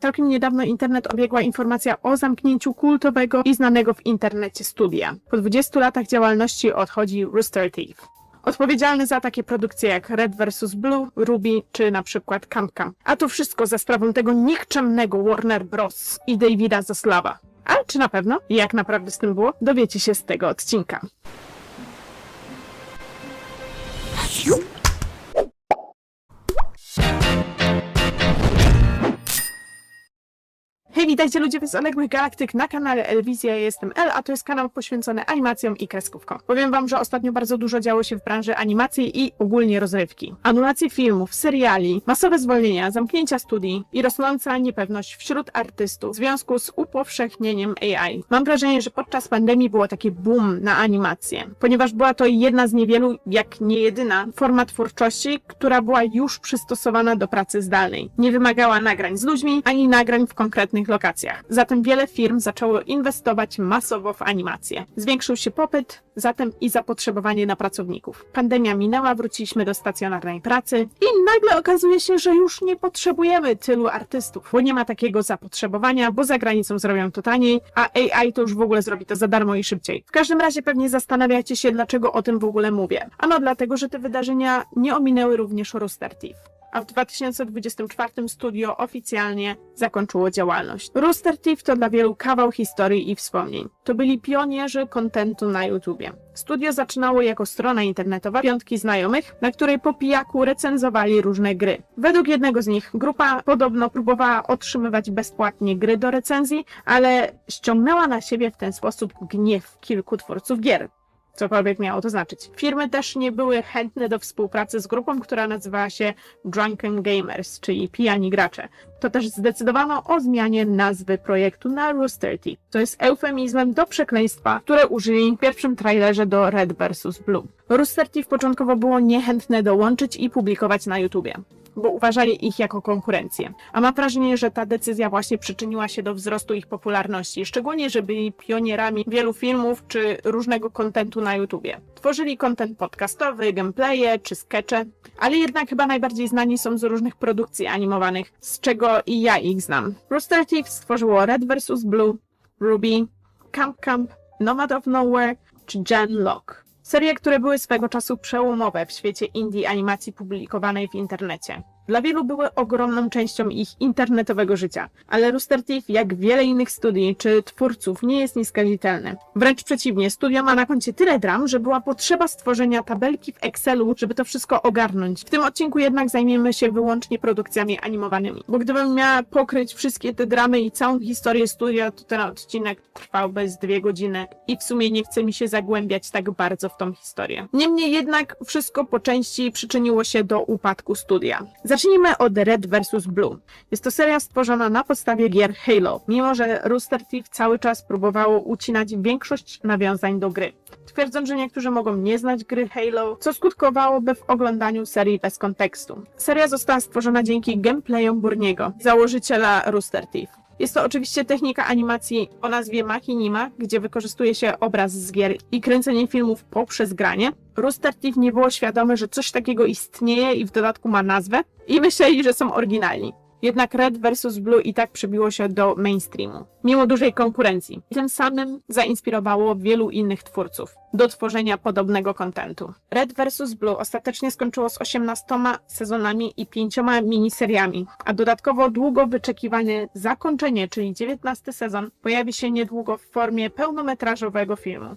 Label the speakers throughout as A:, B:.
A: Całkiem niedawno internet obiegła informacja o zamknięciu kultowego i znanego w internecie studia. Po 20 latach działalności odchodzi Rooster Teeth. Odpowiedzialny za takie produkcje jak Red vs. Blue, Ruby czy na przykład Camp. A to wszystko za sprawą tego nikczemnego Warner Bros. i Davida Zaslawa. Ale czy na pewno? Jak naprawdę z tym było? Dowiecie się z tego odcinka. Hej, witajcie ludzie z odległych galaktyk na kanale Elwizja. Ja jestem El, a to jest kanał poświęcony animacjom i kreskówkom. Powiem wam, że ostatnio bardzo dużo działo się w branży animacji i ogólnie rozrywki. Anulacje filmów, seriali, masowe zwolnienia, zamknięcia studii i rosnąca niepewność wśród artystów w związku z upowszechnieniem AI. Mam wrażenie, że podczas pandemii było taki boom na animację, ponieważ była to jedna z niewielu, jak nie jedyna, forma twórczości, która była już przystosowana do pracy zdalnej. Nie wymagała nagrań z ludźmi, ani nagrań w konkretnych lokacjach. Zatem wiele firm zaczęło inwestować masowo w animację. Zwiększył się popyt, zatem i zapotrzebowanie na pracowników. Pandemia minęła, wróciliśmy do stacjonarnej pracy i nagle okazuje się, że już nie potrzebujemy tylu artystów, bo nie ma takiego zapotrzebowania, bo za granicą zrobią to taniej, a AI to już w ogóle zrobi to za darmo i szybciej. W każdym razie pewnie zastanawiacie się, dlaczego o tym w ogóle mówię. Ano dlatego, że te wydarzenia nie ominęły również Rooster Teeth a w 2024 studio oficjalnie zakończyło działalność. Rooster Teeth to dla wielu kawał historii i wspomnień. To byli pionierzy kontentu na YouTubie. Studio zaczynało jako strona internetowa piątki znajomych, na której po pijaku recenzowali różne gry. Według jednego z nich grupa podobno próbowała otrzymywać bezpłatnie gry do recenzji, ale ściągnęła na siebie w ten sposób gniew kilku twórców gier cokolwiek miało to znaczyć. Firmy też nie były chętne do współpracy z grupą, która nazywała się Drunken Gamers, czyli pijani gracze. To też zdecydowano o zmianie nazwy projektu na Rooster Teeth. To jest eufemizmem do przekleństwa, które użyli w pierwszym trailerze do Red vs. Blue. Rooster Teeth początkowo było niechętne dołączyć i publikować na YouTubie bo uważali ich jako konkurencję. A mam wrażenie, że ta decyzja właśnie przyczyniła się do wzrostu ich popularności, szczególnie, że byli pionierami wielu filmów czy różnego kontentu na YouTubie. Tworzyli kontent podcastowy, gameplaye czy skecze, ale jednak chyba najbardziej znani są z różnych produkcji animowanych, z czego i ja ich znam. Rooster Teeth stworzyło Red vs. Blue, Ruby, Camp Camp, Nomad of Nowhere czy Gen Lock. Serie, które były swego czasu przełomowe w świecie indie animacji publikowanej w internecie. Dla wielu były ogromną częścią ich internetowego życia, ale Rooster Teeth, jak wiele innych studii czy twórców, nie jest nieskazitelny. Wręcz przeciwnie, studio ma na koncie tyle dram, że była potrzeba stworzenia tabelki w Excelu, żeby to wszystko ogarnąć. W tym odcinku jednak zajmiemy się wyłącznie produkcjami animowanymi, bo gdybym miała pokryć wszystkie te dramy i całą historię studia, to ten odcinek trwałby z dwie godziny i w sumie nie chce mi się zagłębiać tak bardzo w tą historię. Niemniej jednak wszystko po części przyczyniło się do upadku studia. Zacznijmy od Red vs. Blue. Jest to seria stworzona na podstawie gier Halo, mimo że Rooster Teeth cały czas próbowało ucinać większość nawiązań do gry. Twierdząc, że niektórzy mogą nie znać gry Halo, co skutkowałoby w oglądaniu serii bez kontekstu. Seria została stworzona dzięki gameplayom Burniego, założyciela Rooster Teeth. Jest to oczywiście technika animacji o nazwie Machinima, gdzie wykorzystuje się obraz z gier i kręcenie filmów poprzez granie. Rooster Teeth nie było świadome, że coś takiego istnieje i w dodatku ma nazwę i myśleli, że są oryginalni. Jednak Red vs. Blue i tak przebiło się do mainstreamu, mimo dużej konkurencji. Tym samym zainspirowało wielu innych twórców do tworzenia podobnego kontentu. Red vs. Blue ostatecznie skończyło z 18 sezonami i 5 miniseriami, a dodatkowo długo wyczekiwane zakończenie, czyli 19 sezon, pojawi się niedługo w formie pełnometrażowego filmu.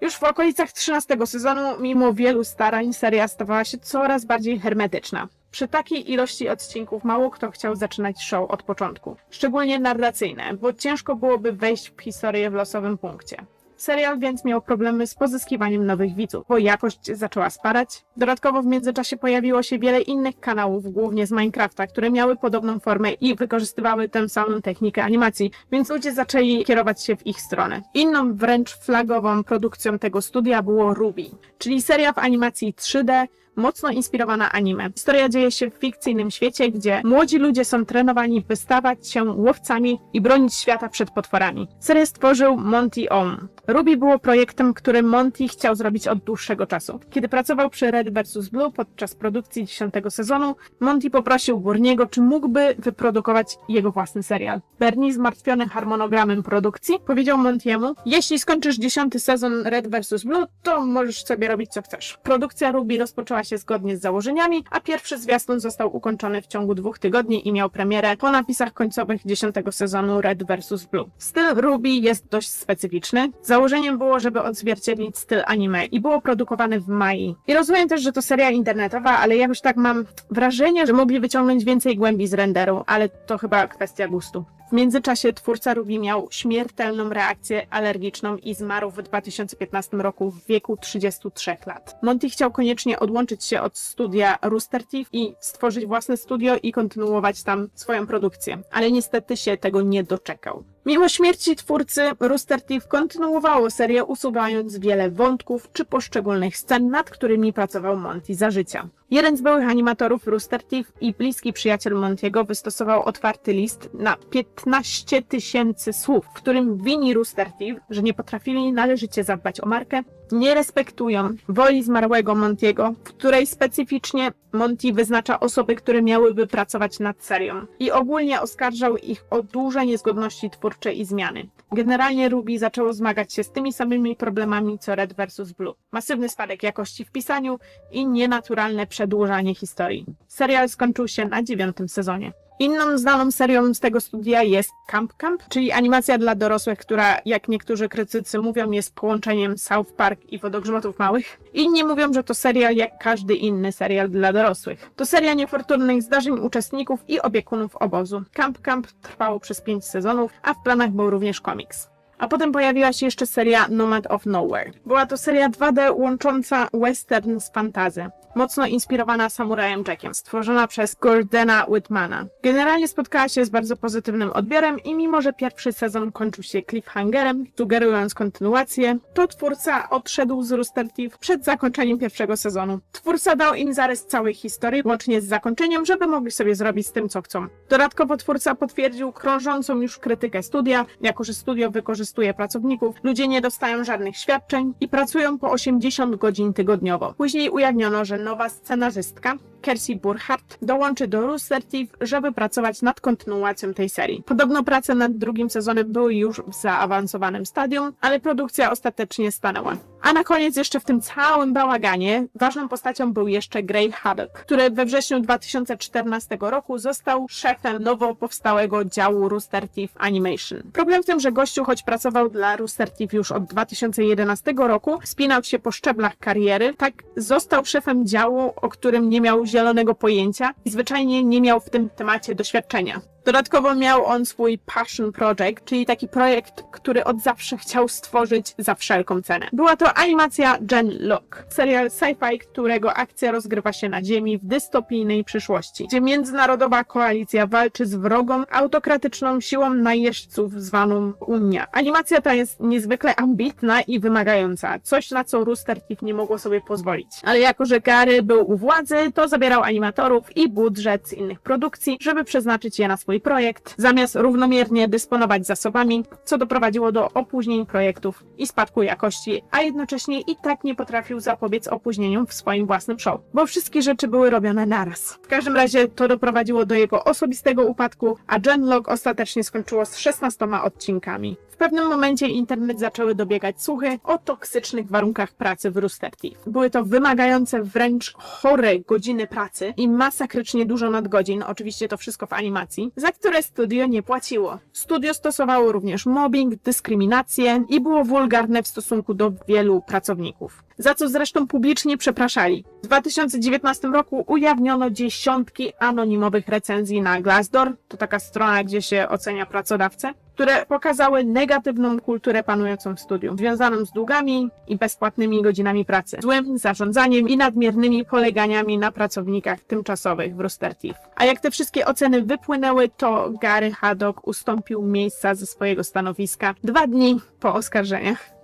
A: Już w okolicach 13 sezonu, mimo wielu starań, seria stawała się coraz bardziej hermetyczna. Przy takiej ilości odcinków mało kto chciał zaczynać show od początku, szczególnie narracyjne, bo ciężko byłoby wejść w historię w losowym punkcie. Serial więc miał problemy z pozyskiwaniem nowych widzów, bo jakość zaczęła spadać. Dodatkowo w międzyczasie pojawiło się wiele innych kanałów, głównie z Minecrafta, które miały podobną formę i wykorzystywały tę samą technikę animacji, więc ludzie zaczęli kierować się w ich stronę. Inną wręcz flagową produkcją tego studia było Ruby, czyli seria w animacji 3D, mocno inspirowana anime. Historia dzieje się w fikcyjnym świecie, gdzie młodzi ludzie są trenowani by stawać się łowcami i bronić świata przed potworami. Serię stworzył Monty Oum. Ruby było projektem, który Monty chciał zrobić od dłuższego czasu. Kiedy pracował przy Red vs. Blue podczas produkcji 10 sezonu, Monty poprosił Górniego, czy mógłby wyprodukować jego własny serial. Bernie, zmartwiony harmonogramem produkcji, powiedział Montiemu, jeśli skończysz 10 sezon Red vs. Blue, to możesz sobie robić co chcesz. Produkcja Ruby rozpoczęła się zgodnie z założeniami, a pierwszy zwiastun został ukończony w ciągu dwóch tygodni i miał premierę po napisach końcowych 10 sezonu Red vs. Blue. Styl Ruby jest dość specyficzny. Założeniem było, żeby odzwierciedlić styl anime i było produkowane w Mai. I rozumiem też, że to seria internetowa, ale jakoś tak mam wrażenie, że mogli wyciągnąć więcej głębi z renderu, ale to chyba kwestia gustu. W międzyczasie twórca Ruby miał śmiertelną reakcję alergiczną i zmarł w 2015 roku w wieku 33 lat. Monty chciał koniecznie odłączyć się od studia Rooster Teeth i stworzyć własne studio i kontynuować tam swoją produkcję, ale niestety się tego nie doczekał. Mimo śmierci twórcy, Rooster Teeth kontynuowało serię, usuwając wiele wątków czy poszczególnych scen, nad którymi pracował Monty za życia. Jeden z byłych animatorów Rooster Teeth i bliski przyjaciel Montiego wystosował otwarty list na 15 tysięcy słów, w którym wini Rooster Teeth, że nie potrafili należycie zadbać o markę, nie respektują woli zmarłego Montiego, w której specyficznie Monty wyznacza osoby, które miałyby pracować nad serią i ogólnie oskarżał ich o duże niezgodności twórcze i zmiany. Generalnie Ruby zaczęło zmagać się z tymi samymi problemami co Red vs. Blue. Masywny spadek jakości w pisaniu i nienaturalne przedłużanie historii. Serial skończył się na dziewiątym sezonie. Inną znaną serią z tego studia jest Camp Camp, czyli animacja dla dorosłych, która, jak niektórzy krytycy mówią, jest połączeniem South Park i Wodogrzmotów Małych. Inni mówią, że to serial jak każdy inny serial dla dorosłych. To seria niefortunnych zdarzeń uczestników i opiekunów obozu. Camp Camp trwało przez pięć sezonów, a w planach był również komiks. A potem pojawiła się jeszcze seria Nomad of Nowhere. Była to seria 2D łącząca western z fantazy, mocno inspirowana Samurajem Jackiem, stworzona przez Gordana Whitmana. Generalnie spotkała się z bardzo pozytywnym odbiorem i mimo, że pierwszy sezon kończył się cliffhangerem, sugerując kontynuację, to twórca odszedł z Rooster Teeth przed zakończeniem pierwszego sezonu. Twórca dał im zarys całej historii, łącznie z zakończeniem, żeby mogli sobie zrobić z tym, co chcą. Dodatkowo twórca potwierdził krążącą już krytykę studia, jako że studio wykorzystuje pracowników, ludzie nie dostają żadnych świadczeń i pracują po 80 godzin tygodniowo. Później ujawniono, że nowa scenarzystka, Kersey Burkhardt, dołączy do Rooster Teeth, żeby pracować nad kontynuacją tej serii. Podobno prace nad drugim sezonem były już w zaawansowanym stadium, ale produkcja ostatecznie stanęła. A na koniec jeszcze w tym całym bałaganie ważną postacią był jeszcze Gray Haddock, który we wrześniu 2014 roku został szefem nowo powstałego działu Rooster Teeth Animation. Problem w tym, że gościu, choć pracował dla Rooster Teeth już od 2011 roku, spinał się po szczeblach kariery, tak został szefem działu, o którym nie miał zielonego pojęcia i zwyczajnie nie miał w tym temacie doświadczenia. Dodatkowo miał on swój passion project, czyli taki projekt, który od zawsze chciał stworzyć za wszelką cenę. Była to animacja Gen Lock, serial sci-fi, którego akcja rozgrywa się na Ziemi w dystopijnej przyszłości, gdzie międzynarodowa koalicja walczy z wrogą, autokratyczną siłą najeźdźców zwaną Unia. Animacja ta jest niezwykle ambitna i wymagająca, coś na co Rooster Teeth nie mogło sobie pozwolić. Ale jako, że Gary był u władzy, to zabierał animatorów i budżet z innych produkcji, żeby przeznaczyć je na swój projekt, zamiast równomiernie dysponować zasobami, co doprowadziło do opóźnień projektów i spadku jakości, a jednocześnie i tak nie potrafił zapobiec opóźnieniom w swoim własnym show, bo wszystkie rzeczy były robione naraz. W każdym razie to doprowadziło do jego osobistego upadku, a Genlog ostatecznie skończyło z 16 odcinkami. W pewnym momencie internet zaczęły dobiegać słuchy o toksycznych warunkach pracy w Rooster Teeth. Były to wymagające wręcz chore godziny pracy i masakrycznie dużo nadgodzin, oczywiście to wszystko w animacji, za które studio nie płaciło. Studio stosowało również mobbing, dyskryminację i było wulgarne w stosunku do wielu pracowników. Za co zresztą publicznie przepraszali. W 2019 roku ujawniono dziesiątki anonimowych recenzji na Glassdoor, to taka strona, gdzie się ocenia pracodawcę, które pokazały negatywną kulturę panującą w studiu, związaną z długami i bezpłatnymi godzinami pracy, złym zarządzaniem i nadmiernymi poleganiami na pracownikach tymczasowych w Rooster. A jak te wszystkie oceny wypłynęły, to Gary Haddock ustąpił miejsca ze swojego stanowiska dwa dni po oskarżeniach.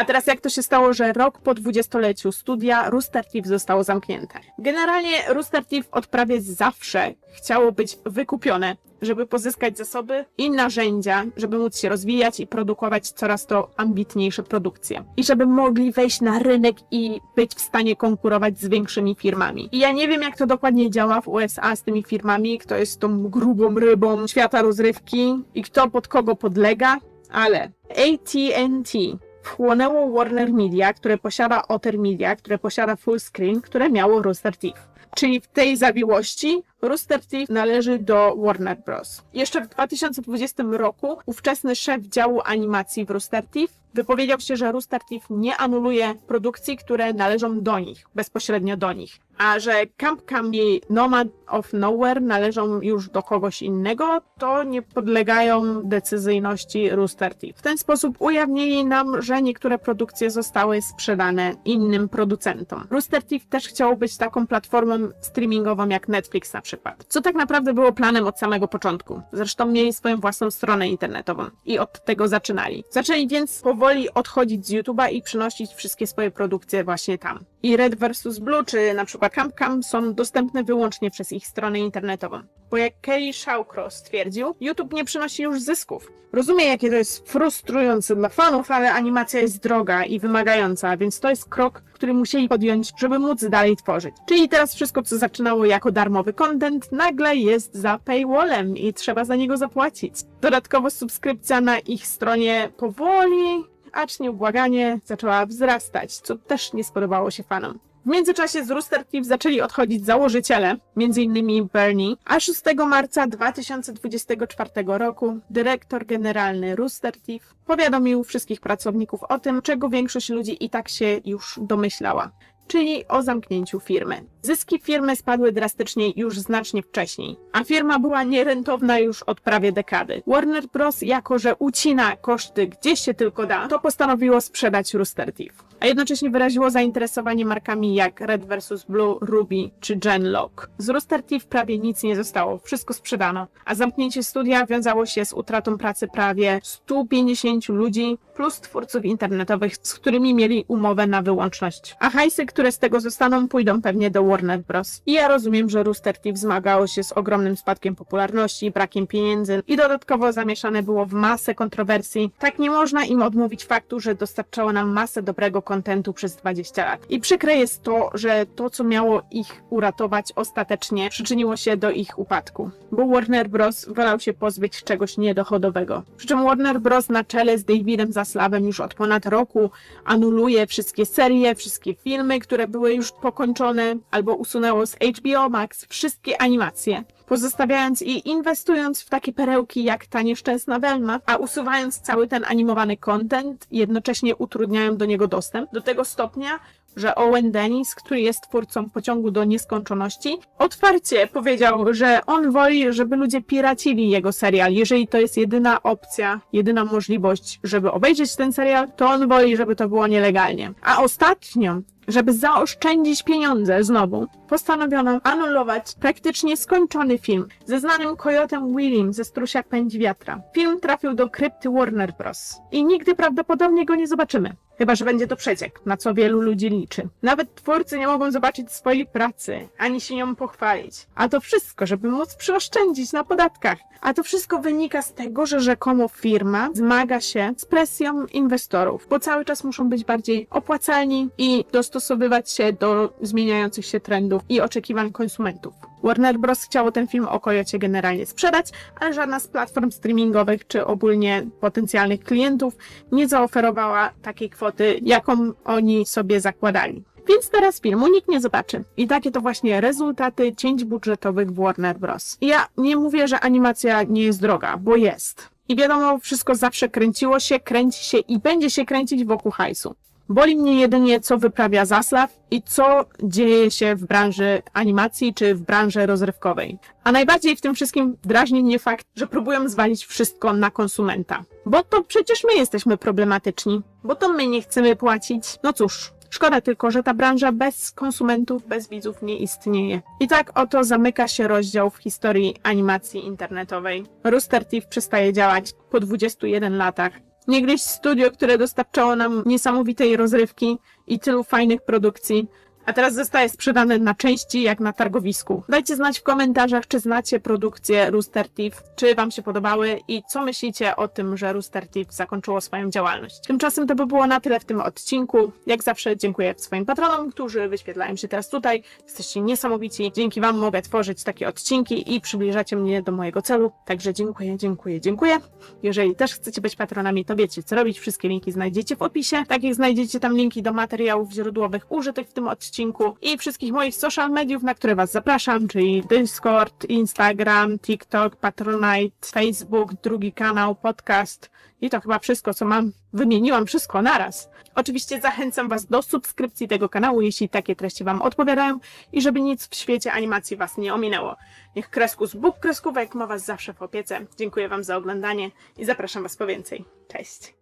A: A teraz jak to się stało, że rok po dwudziestoleciu studia Rooster Teeth zostało zamknięte? Generalnie Rooster Teeth od prawie zawsze chciało być wykupione, żeby pozyskać zasoby i narzędzia, żeby móc się rozwijać i produkować coraz to ambitniejsze produkcje. I żeby mogli wejść na rynek i być w stanie konkurować z większymi firmami. I ja nie wiem, jak to dokładnie działa w USA z tymi firmami, kto jest tą grubą rybą świata rozrywki i kto pod kogo podlega, ale AT&T wchłonęło Warner Media, które posiada Otter Media, które posiada Fullscreen, które miało Rooster Teeth. Czyli w tej zawiłości Rooster Teeth należy do Warner Bros. Jeszcze w 2020 roku ówczesny szef działu animacji w Rooster Teeth wypowiedział się, że Rooster Teeth nie anuluje produkcji, które należą do nich, bezpośrednio do nich, a że Camp Cam i Nomad of Nowhere należą już do kogoś innego, to nie podlegają decyzyjności Rooster Teeth. W ten sposób ujawnili nam, że niektóre produkcje zostały sprzedane innym producentom. Rooster Teeth też chciał być taką platformą streamingową jak Netflix na przykład, co tak naprawdę było planem od samego początku. Zresztą mieli swoją własną stronę internetową i od tego zaczynali. Zaczęli więc powoli odchodzić z YouTube'a i przynosić wszystkie swoje produkcje właśnie tam. I Red vs. Blue, czy na przykład CampCam są dostępne wyłącznie przez ich stronę internetową. Bo jak Kelly Shawcross stwierdził, YouTube nie przynosi już zysków. Rozumiem, jakie to jest frustrujące dla fanów, ale animacja jest droga i wymagająca, więc to jest krok, który musieli podjąć, żeby móc dalej tworzyć. Czyli teraz wszystko, co zaczynało jako darmowy content, nagle jest za paywallem i trzeba za niego zapłacić. Dodatkowo subskrypcja na ich stronie powoli, acz nieubłaganie zaczęła wzrastać, co też nie spodobało się fanom. W międzyczasie z Rooster Teeth zaczęli odchodzić założyciele, m.in. Bernie, a 6 marca 2024 roku dyrektor generalny Rooster Teeth powiadomił wszystkich pracowników o tym, czego większość ludzi i tak się już domyślała czyli o zamknięciu firmy. Zyski firmy spadły drastycznie już znacznie wcześniej, a firma była nierentowna już od prawie dekady. Warner Bros. jako, że ucina koszty gdzie się tylko da, to postanowiło sprzedać Rooster Teeth, a jednocześnie wyraziło zainteresowanie markami jak Red vs. Blue, Ruby czy Genlock. Z Rooster Teeth prawie nic nie zostało, wszystko sprzedano, a zamknięcie studia wiązało się z utratą pracy prawie 150 ludzi plus twórców internetowych, z którymi mieli umowę na wyłączność. A hajsy, które z tego zostaną, pójdą pewnie do Warner Bros. I ja rozumiem, że Rooster Teeth zmagało się z ogromnym spadkiem popularności, brakiem pieniędzy i dodatkowo zamieszane było w masę kontrowersji. Tak nie można im odmówić faktu, że dostarczało nam masę dobrego kontentu przez 20 lat. I przykre jest to, że to, co miało ich uratować, ostatecznie przyczyniło się do ich upadku. Bo Warner Bros. wolał się pozbyć czegoś niedochodowego. Przy czym Warner Bros. na czele z Davidem Zaslavem już od ponad roku anuluje wszystkie serie, wszystkie filmy, które były już pokończone, albo usunęło z HBO Max wszystkie animacje, pozostawiając i inwestując w takie perełki jak ta nieszczęsna Velma, a usuwając cały ten animowany content, jednocześnie utrudniają do niego dostęp. Do tego stopnia, że Owen Dennis, który jest twórcą pociągu do nieskończoności, otwarcie powiedział, że on woli, żeby ludzie piracili jego serial. Jeżeli to jest jedyna opcja, jedyna możliwość, żeby obejrzeć ten serial, to on woli, żeby to było nielegalnie. A ostatnio żeby zaoszczędzić pieniądze znowu, postanowiono anulować praktycznie skończony film ze znanym kojotem Willim ze Strusiak Pędzi Wiatra. Film trafił do krypty Warner Bros. I nigdy prawdopodobnie go nie zobaczymy. Chyba, że będzie to przeciek, na co wielu ludzi liczy. Nawet twórcy nie mogą zobaczyć swojej pracy, ani się nią pochwalić. A to wszystko, żeby móc przeoszczędzić na podatkach. A to wszystko wynika z tego, że rzekomo firma zmaga się z presją inwestorów, bo cały czas muszą być bardziej opłacalni i dostosowywać się do zmieniających się trendów i oczekiwań konsumentów. Warner Bros. chciało ten film o Kojocie generalnie sprzedać, ale żadna z platform streamingowych czy ogólnie potencjalnych klientów nie zaoferowała takiej kwoty, jaką oni sobie zakładali. Więc teraz filmu nikt nie zobaczy. I takie to właśnie rezultaty cięć budżetowych w Warner Bros. Ja nie mówię, że animacja nie jest droga, bo jest. I wiadomo, wszystko zawsze kręciło się, kręci się i będzie się kręcić wokół hajsu. Boli mnie jedynie, co wyprawia Zaslav i co dzieje się w branży animacji czy w branży rozrywkowej. A najbardziej w tym wszystkim drażni mnie fakt, że próbują zwalić wszystko na konsumenta. Bo to przecież my jesteśmy problematyczni, bo to my nie chcemy płacić. No cóż, Szkoda tylko, że ta branża bez konsumentów, bez widzów nie istnieje. I tak oto zamyka się rozdział w historii animacji internetowej. Rooster Teeth przestaje działać po 21 latach. Niegdyś studio, które dostarczało nam niesamowitej rozrywki i tylu fajnych produkcji, a teraz zostaje sprzedane na części jak na targowisku. Dajcie znać w komentarzach, czy znacie produkcję Rooster Teeth, czy Wam się podobały i co myślicie o tym, że Rooster Teeth zakończyło swoją działalność. Tymczasem to by było na tyle w tym odcinku. Jak zawsze dziękuję swoim patronom, którzy wyświetlają się teraz tutaj. Jesteście niesamowici. Dzięki Wam mogę tworzyć takie odcinki i przybliżacie mnie do mojego celu. Także dziękuję, dziękuję, dziękuję. Jeżeli też chcecie być patronami, to wiecie co robić. Wszystkie linki znajdziecie w opisie. Tak jak znajdziecie tam linki do materiałów źródłowych użytych w tym odcinku i wszystkich moich social mediów, na które Was zapraszam, czyli Discord, Instagram, TikTok, Patronite, Facebook, drugi kanał, podcast i to chyba wszystko, co mam. Wymieniłam wszystko naraz. Oczywiście zachęcam Was do subskrypcji tego kanału, jeśli takie treści Wam odpowiadają i żeby nic w świecie animacji Was nie ominęło. Niech Kreskus Bóg Kreskówek ma Was zawsze w opiece. Dziękuję Wam za oglądanie i zapraszam Was po więcej. Cześć!